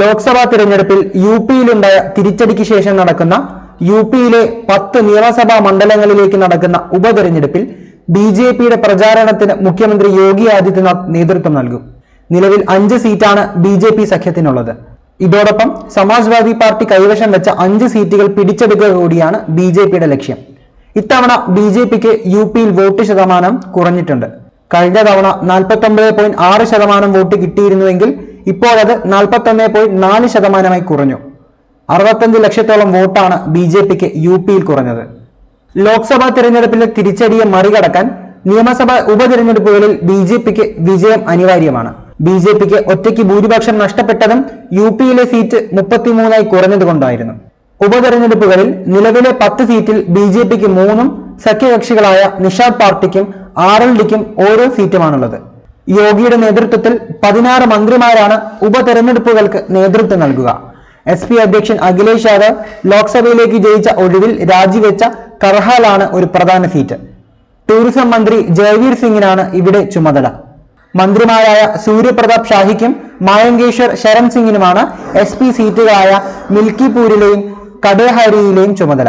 ലോക്സഭാ തിരഞ്ഞെടുപ്പിൽ യു പിയിലുണ്ടായ തിരിച്ചടിക്ക് ശേഷം നടക്കുന്ന യു പിയിലെ പത്ത് നിയമസഭാ മണ്ഡലങ്ങളിലേക്ക് നടക്കുന്ന ഉപതെരഞ്ഞെടുപ്പിൽ ബി ജെ പിയുടെ പ്രചാരണത്തിന് മുഖ്യമന്ത്രി യോഗി ആദിത്യനാഥ് നേതൃത്വം നൽകും. നിലവിൽ അഞ്ച് സീറ്റാണ് ബി ജെ പി സഖ്യത്തിനുള്ളത്. ഇതോടൊപ്പം സമാജ്വാദി പാർട്ടി കൈവശം വെച്ച അഞ്ച് സീറ്റുകൾ പിടിച്ചെടുക്കുക കൂടിയാണ് ബി ജെ പിയുടെ ലക്ഷ്യം. ഇത്തവണ ബി ജെ പിക്ക് യു പിയിൽ വോട്ട് ശതമാനം കുറഞ്ഞിട്ടുണ്ട്. കഴിഞ്ഞ തവണ നാൽപ്പത്തി ഒമ്പത് പോയിന്റ് ആറ് ശതമാനം വോട്ട് കിട്ടിയിരുന്നുവെങ്കിൽ ഇപ്പോൾ അത് നാൽപ്പത്തി ഒന്ന് പോയിന്റ് നാല് ശതമാനമായി കുറഞ്ഞു. അറുപത്തഞ്ച് ലക്ഷത്തോളം വോട്ടാണ് ബി ജെ പിക്ക് യു പിയിൽ കുറഞ്ഞത്. ലോക്സഭാ തിരഞ്ഞെടുപ്പിലെ തിരിച്ചടിയെ മറികടക്കാൻ നിയമസഭാ ഉപതിരഞ്ഞെടുപ്പുകളിൽ ബി ജെ പിക്ക് വിജയം അനിവാര്യമാണ്. ബി ജെ പിക്ക് ഒറ്റയ്ക്ക് ഭൂരിപക്ഷം നഷ്ടപ്പെട്ടതും യു പിയിലെ സീറ്റ് മുപ്പത്തിമൂന്നായി കുറഞ്ഞതുകൊണ്ടായിരുന്നു. ഉപതെരഞ്ഞെടുപ്പുകളിൽ നിലവിലെ പത്ത് സീറ്റിൽ ബി ജെ പിക്ക് മൂന്നും സഖ്യകക്ഷികളായ നിഷാദ് പാർട്ടിക്കും ആർ എൽ ഡിക്കും ഓരോ സീറ്റുമാണുള്ളത്. യോഗിയുടെ നേതൃത്വത്തിൽ പതിനാറ് മന്ത്രിമാരാണ് ഉപതെരഞ്ഞെടുപ്പുകൾക്ക് നേതൃത്വം നൽകുക. എസ് പി അധ്യക്ഷൻ അഖിലേഷ് യാദവ് ലോക്സഭയിലേക്ക് ജയിച്ച ഒഴിവിൽ രാജിവെച്ച കർഹാലാണ് ഒരു പ്രധാന സീറ്റ്. ടൂറിസം മന്ത്രി ജയവീർ സിംഗിനാണ് ഇവിടെ ചുമതല. മന്ത്രിമാരായ സൂര്യപ്രതാപ് ഷാഹിക്കും മായങ്കേശ്വർ ശരൺ സിംഗിനുമാണ് എസ് പി സീറ്റുകളായ മിൽക്കിപൂരിലെയും കടേഹാരിയിലെയും ചുമതല.